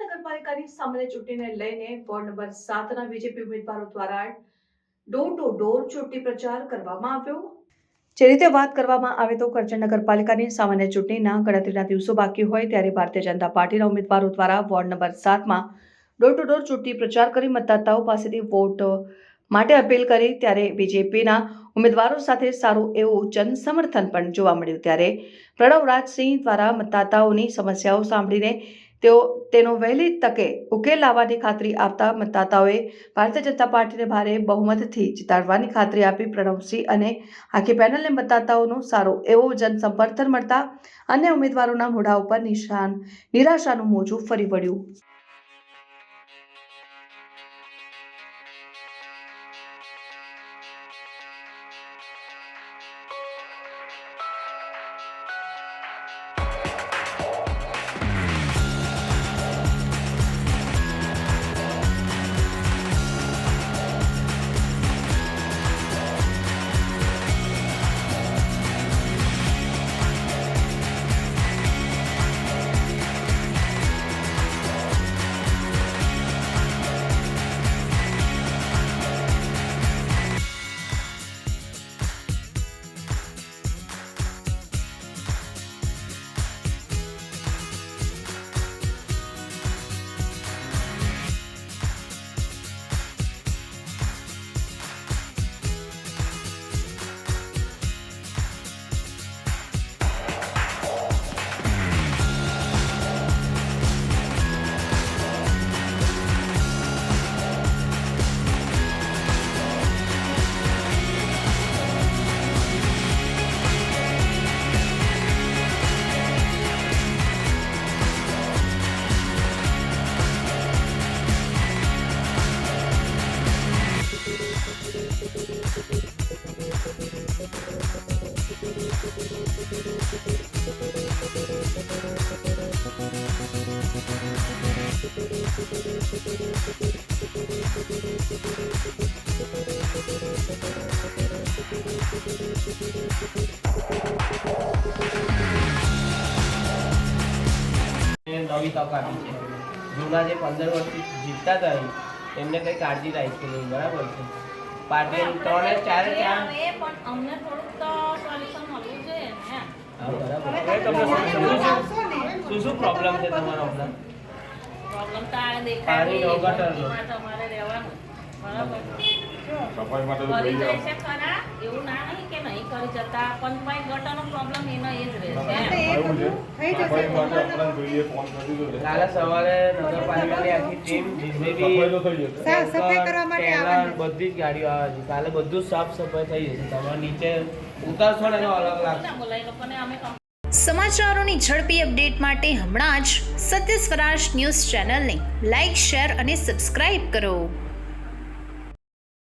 નગરપાલિકાની સામાન્ય ચૂંટણીને લઈને વોર્ડ નંબર સાતના બીજેપી ઉમેદવારો દ્વારા ડોર ટુ ડોર ચૂંટણી પ્રચાર કરવામાં આવ્યો. જે રીતે વાત કરવામાં આવે તો કરજણ નગરપાલિકાની સામાન્ય ચૂંટણીના ગણતરીના દિવસો બાકી હોય ત્યારે ભારતીય જનતા પાર્ટીના ઉમેદવારો દ્વારા વોર્ડ નંબર સાતમાં ડોર ટુ ડોર ચૂંટણી પ્રચાર કરી મતદાતાઓ પાસેથી વોટ માટે અપીલ કરી. ત્યારે બીજેપીના ઉમેદવારો સાથે સારું એવું જન સમર્થન પણ જોવા મળ્યું. ત્યારે પ્રણવ રાજસિંહ દ્વારા મતદાતાઓની સમસ્યાઓ સાંભળીને તેઓ તેનો વહેલી તકે ઉકેલ લાવવાની ખાતરી આપતા મતદાતાઓએ ભારતીય જનતા પાર્ટીને ભારે બહુમતથી જીતાડવાની ખાતરી આપી પ્રણવસિંહ અને આખી પેનલને મતદાતાઓનું સારો એવો જનસમર્થન મળતા અન્ય ઉમેદવારોના મોઢા ઉપર નિશાન, નિરાશાનું મોજું ફરી વળ્યું. નવી તક આપી છે. જૂના જે પંદર વર્ષથી જીતતા હતા એમને કંઈ કાળજી રાખી નહીં, બરાબર છે? પાર્ટી ત્રણે ચારે ચાર. એ પણ અમને થોડુંક તો સોલ્યુશન મળવું જોઈએ ને. હા બરાબર. હવે તમને શું- શું- પ્રોબ્લેમ છે તમારો પ્રોબ્લેમ પ્રોબ્લેમ તો આ દેખાય તમારે રહેવાનું. સફાઈ માટે તો કરી જોઈએ ખરા? એવું ના નહીં કે નહીં કરી જતા પણ ભાઈ ગટરનો પ્રોબ્લેમ એનો એ જ રહેશે. એવું છે સફાઈ માટે આપણા જોઈએ ફોન કરી દીધો કાલે સવારે નગરપાલિકાની આખી ટીમ સફાઈ તો થઈ જશે. સફાઈ કરવા માટે આવવાનું. બધી જ ગાડીઓ આવે છે. કાલે બધું સાફ સફાઈ થઈ જશે. તમારે નીચે ઉતારશો ને એનો અલગ લાગશે. સમાચારોની ઝડપી અપડેટ માટે હમણાં જ સત્ય સ્વરાજ ન્યૂઝ ચેનલને લાઇક શેર અને સબસ્ક્રાઇબ કરો.